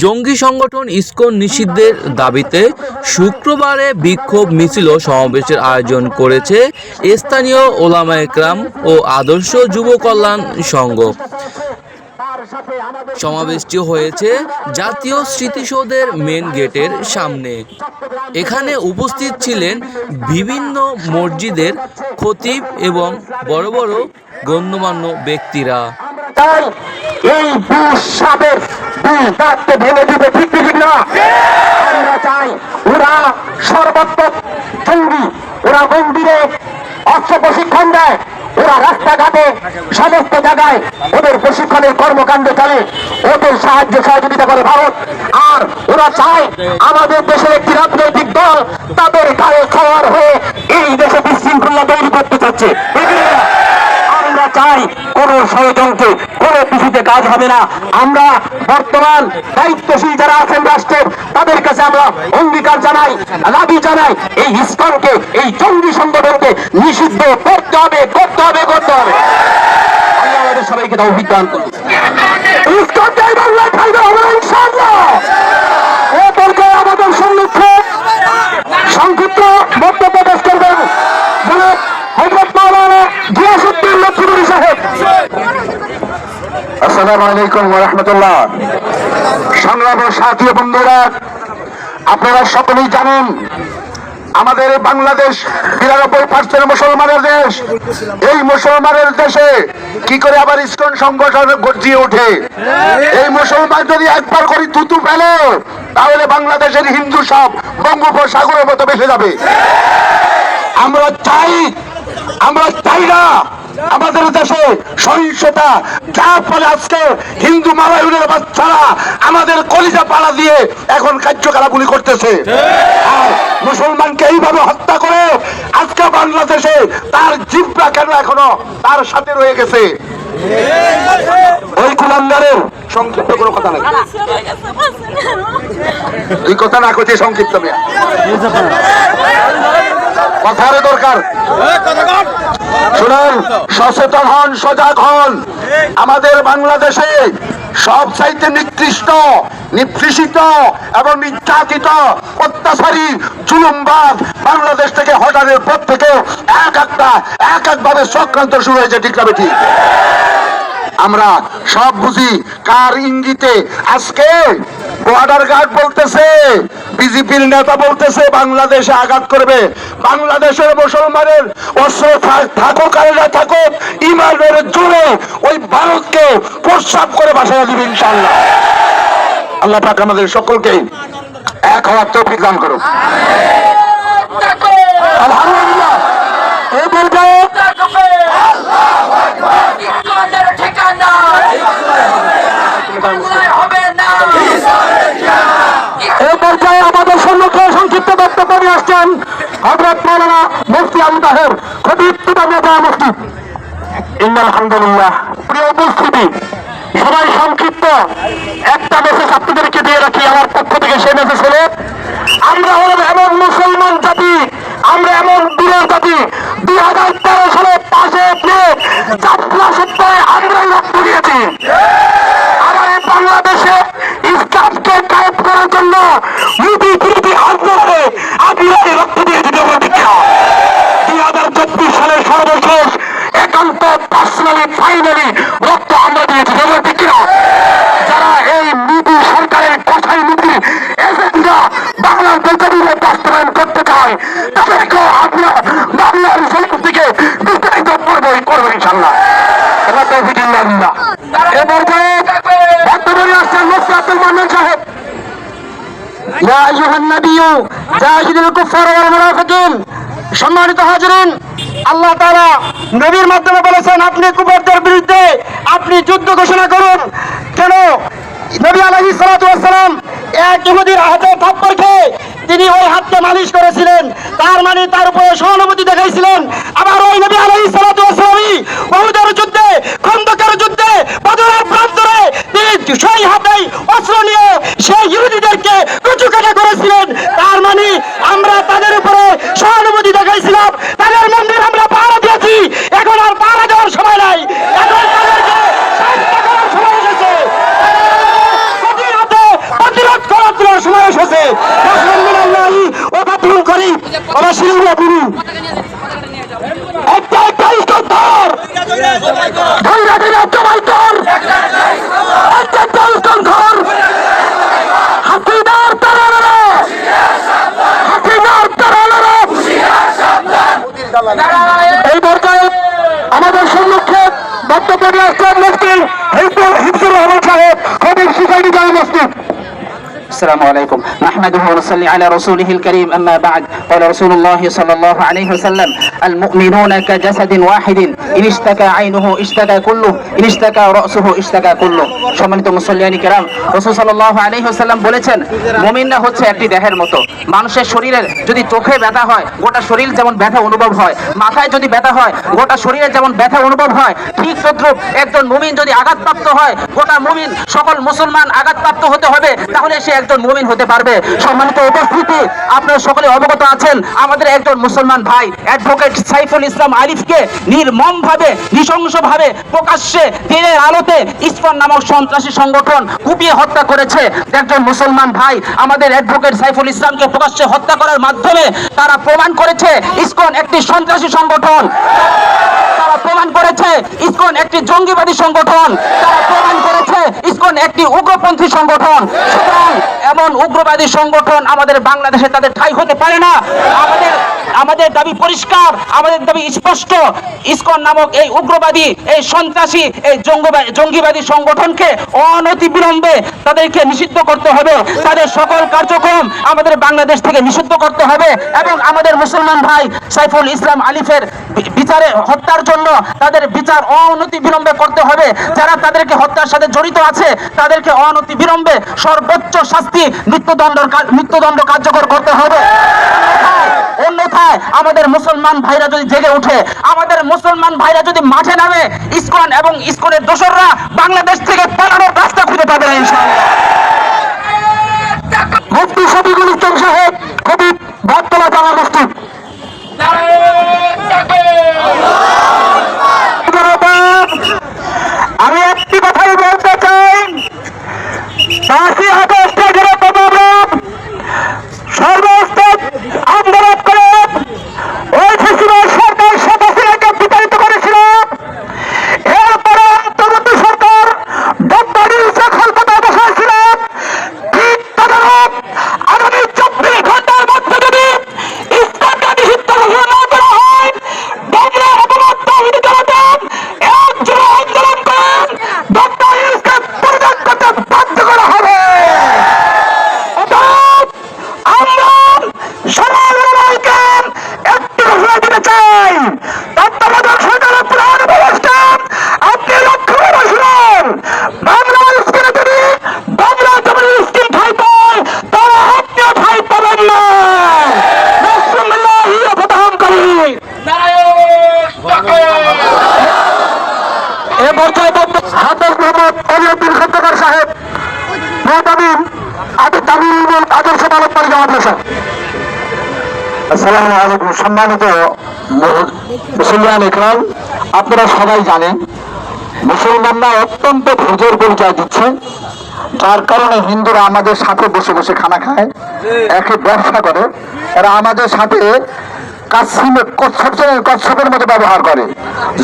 জঙ্গি সংগঠন ইসকন নিষিদ্ধের দাবিতে শুক্রবারে বিক্ষোভ মিছিল ও সমাবেশের আয়োজন করেছে স্থানীয় ওলামা একরাম ও আদর্শ যুব কল্যাণ সংঘ। সমাবেশটি হয়েছে জাতীয় স্মৃতিসৌধের মেন গেটের সামনে। এখানে উপস্থিত ছিলেন বিভিন্ন মসজিদের খতিব এবং বড় বড় গণ্যমান্য ব্যক্তিরা। এই বিষ দাঁতকে ভেঙে দিবে, ঠিক ঠিক না? আমরা চাই ওরা সর্বাত্মক জঙ্গি, ওরা মন্দিরে অস্ত্র প্রশিক্ষণ দেয়, ওরা রাস্তাঘাটে সমস্ত জায়গায় ওদের প্রশিক্ষণের কর্মকাণ্ড চলে, ওদের সাহায্য সহযোগিতা করে ভারত। আর ওরা চায় আমাদের দেশের একটি রাজনৈতিক দল তাদের গায়ে খাওয়ার হয়ে এই দেশে বিশৃঙ্খলা তৈরি করতে চাচ্ছে। আমরা চাই কোন ষড়যন্ত্রে কাজ হবে না। আমরা বর্তমান দায়িত্বশীল যারা আছেন রাষ্ট্রের, তাদের কাছে আমরা অঙ্গীকার জানাই, দাবি জানাই। এই ইস্কনকে, এই জঙ্গি সংগঠনকে নিষিদ্ধ করতে হবে করতে হবে করতে হবে। আল্লাহ আমাদের সবাইকে তা অভিজ্ঞান করুন। ইস্কন চাই বাংলায় হবে ইনশাআল্লাহ এ পর্যায়ে আমাদের সম্মুখে সংক্ষিপ্ত বক্তব্য পেশ করবেন জনাব হজরত মাওলানা গিয়াসুদ্দিন লক্ষ্মীপুরী সাহেব আপনারা সকলেই জানেন, আমাদের বাংলাদেশ বিরানব্বই পার্সেন্ট মুসলমানের দেশ। এই মুসলমানের দেশে কি করে আবার ইস্কন সংগঠন গর্জিয়ে ওঠে? এই মুসলমান যদি একবার করে থুতু ফেলে, তাহলে বাংলাদেশের হিন্দু সব বঙ্গোপসাগরের মতো বেসে যাবে। আমরা চাই আমরা চাই না। আমাদের দেশে সহিংসতা যার ফলে আজকে হিন্দু মালায়ুনের বাচ্চারা আমাদের কলিজা পাড়া দিয়ে এখন কার্যকলাপগুলি করতেছে। আর মুসলমানকে এইভাবে হত্যা করে আজকে বাংলাদেশে তার জিব্রা কেন এখনও তার সাথে রয়ে গেছে? ওই কুলাঙ্গারের সংক্ষিপ্ত কোনো কথা নাই। এই কথা না করছে সংক্ষিপ্ত মেয়া। কথার দরকার। শুনুন সচেতন হন সজাগ হন। আমাদের বাংলাদেশে সব চাইতে নিকৃষ্ট নিপৃষিত এবং নির্যাতিত অত্যাচারী জুলুমবাদ বাংলাদেশ থেকে হটানোর পর থেকে এক একটা এক একভাবে চক্রান্ত শুরু হয়েছে ঠিক না ঠিক আমরা সব বুঝি কার ইঙ্গিতে আজকে বর্ডার গার্ড বলতেছে বিজেপির নেতা বলতেছে বাংলাদেশে আঘাত করবে। বাংলাদেশের মুসলমানের অস্ত্র থাকুক আর না থাকুক ইমানের জোরে ওই ভারতকে প্রস্রাব করে বাসায় দিবে ইনশাল্লাহ আল্লাহ পাক আমাদের সকলকে এক হওয়ার তৌফিক দান করুক। আলহামদুলিল্লাহ এই পর্যায়ে ইস্কনের ঠিকানা বাংলায় হবে না এই পর্যায়ে আমাদের সম্মুখে সংক্ষিপ্ত বক্তব্য নিয়ে আসছেন হজরত মৌলানা মুফতি আবু তাহের মুফতি। ইন্না আলহামদুলিল্লাহ, প্রিয় উপস্থিতি, সবাই সংক্ষিপ্ত, একটা মেসেজ আপনাদেরকে দিয়ে রাখি, আমার পক্ষ থেকে সেই মেসেজ হলো, আমরা হলাম এমন মুসলমান জাতি, আমরা এমন দূরের জাতি, দুই হাজার তেরো সালে সম্মানিত হাজিরিন আল্লাহ তাআলা নবীর মাধ্যমে বলেছেন আপনি কুফারদের বিরুদ্ধে আপনি যুদ্ধ ঘোষণা করুন কেন নবী আলাইহিস এক ইহুদির হাতে থাপ্পড় খেয়ে তিনি ওই হাতকে মালিশ করেছিলেন। তার মানে তার উপরে সহানুভূতি দেখাইছিলেন। আবার ওই নবী আলাইহিস সালাতু ওয়াস সালামই উহুদের যুদ্ধে, খন্দকের যুদ্ধে, বদরের প্রান্তরে তিনি সেই হাতেই অস্ত্র নিয়ে সেই ইহুদিদেরকে কচুকাটা করেছিলেন। তার ধৈর্য ধৈর্য জমাই কর একটা একটা ইস্কন ধর হাসিনার তারারে হাসিনার তারারে এই পর্যায়ে আমাদের সম্মুখে বক্তব্য নিয়ে আসছেন মুফতি হিফজুল হিফজুর রহমান সাহেব খবির সোসাইটি জামা মসজিদ السلام عليكم نحمده ونصلي على رسوله الكريم أما بعد قال رسول الله صلى الله عليه وسلم المؤمنون كجسد واحد إن اشتكى عينه اشتكى كله إن اشتكى رأسه اشتكى كله সম্মানিত মুসল্লিয়ানি কেরাম রসুল সাল্লাহ আলাইহি ওয়াসাল্লাম বলেছেন মুমিনরা হচ্ছে একটি দেহের মতো মানুষের শরীরের যদি চোখে ব্যথা হয় গোটা শরীর যেমন ব্যথা অনুভব হয় মাথায় যদি ব্যথা হয় গোটা শরীরে যেমন ব্যথা অনুভব হয় ঠিক তদ্রুপ একজন মুমিন যদি আঘাতপ্রাপ্ত হয় গোটা মুমিন সকল মুসলমান আঘাতপ্রাপ্ত হতে হবে তাহলে সে একজন মুমিন হতে পারবে সম্মানিত উপস্থিতি আপনারা সকলে অবগত আছেন আমাদের একজন মুসলমান ভাই অ্যাডভোকেট সাইফুল ইসলাম আরিফকে নির্মম ভাবে নৃশংস ভাবে প্রকাশ্যে দিনের আলোতে ইসফান নামক সন্ত্রাসী সংগঠন কুপিয়ে হত্যা করেছে। একজন মুসলমান ভাই, আমাদের অ্যাডভোকেট সাইফুল ইসলামকে প্রকাশ্যে হত্যা করার মাধ্যমে তারা প্রমাণ করেছে ইসকন একটি সন্ত্রাসী সংগঠন। তারা প্রমাণ করেছে ইসকন একটি জঙ্গিবাদী সংগঠন। তারা প্রমাণ ইসকন একটি উগ্রপন্থী সংগঠন। এমন উগ্রবাদী সংগঠন আমাদের বাংলাদেশে তাদের ঠাই হতে পারে না। আমাদের আমাদের দাবি পরিষ্কার, আমাদের দাবি স্পষ্ট। ইসকন নামক এই উগ্রবাদী, এই সন্ত্রাসী, এই জঙ্গিবাদী সংগঠনকে অনতি বিলম্বে তাদেরকে নিষিদ্ধ করতে হবে। তাদের সকল কার্যক্রম আমাদের বাংলাদেশ থেকে নিষিদ্ধ করতে হবে এবং আমাদের মুসলমান ভাই সাইফুল ইসলাম আলিফের বিচারে হত্যার জন্য তাদের বিচার অনতি বিলম্বে করতে হবে। যারা তাদেরকে হত্যার সাথে জড়িত আছে, তাদেরকে অনতি বিলম্বে সর্বোচ্চ শাস্তি মৃত্যুদণ্ড মৃত্যুদণ্ড কার্যকর করতে হবে। অন্যথায় আমাদের মুসলমান ভাইরা যদি জেগে উঠে, আমাদের মুসলমান ভাইরা যদি মাঠে নামে, ইসকন এবং ইসকনের দোসররা বাংলাদেশ থেকে পালানোর রাস্তা খুঁজে পাবে না, ইনশাআল্লাহ। মুফতি সাহেব কবি বাদতলা জামা মসজিদ জনগণ, আমি একটি কথাই বলতে চাই পাঁচই আগস্টে যেরকম আমরা সর্বস্তর আন্দোলন করে ওই ফেসিবাল সরকার সদস্যকে বিতাড়িত করেছিলাম এরপরে অন্তর্বর্তী সরকার ডক্টর ইউসুফ কলকাতা বসেছিলাম ঠিক তদারক আগামী চব্বিশ ঘণ্টার মধ্যে যদি ইসলামকে নিষিদ্ধ ঘোষণা না করা হয় বাংলা অপরাধ তহিদ জনগণ এক জোড়া আন্দোলন করেন ডক্টর ইউসুফকে পরিধান করতে বাধ্য করা হবে অতএব আমরা সমাজকে একটি ঘোষণা দিতে চাই তত্ত্বাবধায়ক সরকারের প্রধান উপদেষ্টা আপনি লক্ষ্য করে শুনুন বাংলা স্কুলে যদি বাংলা যেমন স্কিল ঠাই পায় তারা আপনিও ঠাই পাবেন না বিসমিল্লাহি প্রধান করি এ পর্যায়ে বক্তব্য সম্মানিত মুসলমান ইকরাম আপনারা সবাই জানেন, মুসলমানরা অত্যন্ত ধৈর্যের পরিচয় দিচ্ছে। যার কারণে হিন্দুরা আমাদের সাথে বসে বসে খানা খায়, একে ব্যবসা করে। এরা আমাদের সাথে কচ্ছপের মতো ব্যবহার করে।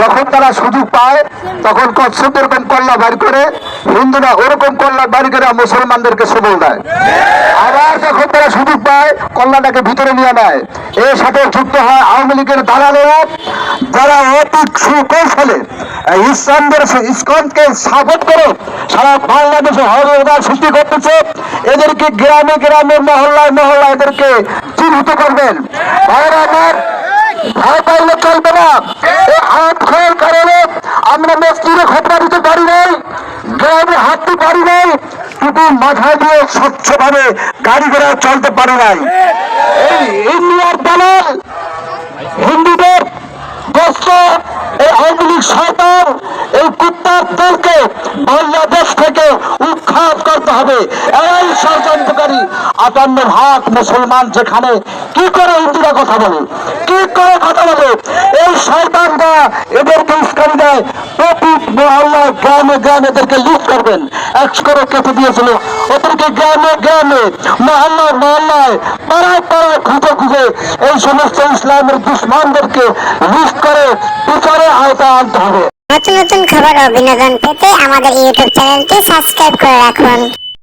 যখন তারা সুযোগ পায়, তখন কচ্ছপ এরকম কল্লা বাড়ি করে, হিন্দুরা ওরকম কল্লা বাড়ি করে মুসলমানদেরকে সবল দেয়। আবার যখন তারা সুযোগ পায় কল্যাণটাকে ভিতরে নিয়ে নেয়। এর সাথে যুক্ত হয় আওয়ামী লীগের দালালেরা, যারা অতি সুকৌশলে ইসলামদের ইস্কনকে সাপোর্ট করে সারা বাংলাদেশে হরদার সৃষ্টি করতেছে। এদেরকে গ্রামে গ্রামে মহল্লায় মহল্লায় এদেরকে চিহ্নিত করবেন। ভয় পাইলে চলবে না। হাত কারণে আমরা খতরা দিতে পারি নাই, গ্রামে হাঁটতে পারি নাই দিয়ে স্বচ্ছভাবে গাড়ি ঘোড়া চলতে পারে নাই। ইন্ডিয়ার দালাল, হিন্দুদের এই লীগ সরকার, এই কুত্তার দলকে বাংলাদেশ থেকে উৎখাত করতে হবে। এই ষড়যন্ত্রকারী আটান্ন ভাগ মুসলমান যেখানে, কি করে হিন্দুরা কথা বলে? কি করে কথা বলে? এই শয়তানরা এদেরকে উস্কানি দেয়। প্রতি মহল্লায় গ্রামে গ্রামে এদেরকে লুট করবেন। এক করে কেটে দিয়েছিল। ওদেরকে গ্রামে গ্রামে, মহল্লায় মহল্লায়, পাড়ায় পাড়ায় খুঁজে খুঁজে এই সমস্ত ইসলামের দুশ্মনদেরকে লিস্ট করে বিচারে আওতায় আনতে হবে। নতুন নতুন খবর ও বিনোদন পেতে আমাদের ইউটিউব চ্যানেলটি সাবস্ক্রাইব করে রাখুন।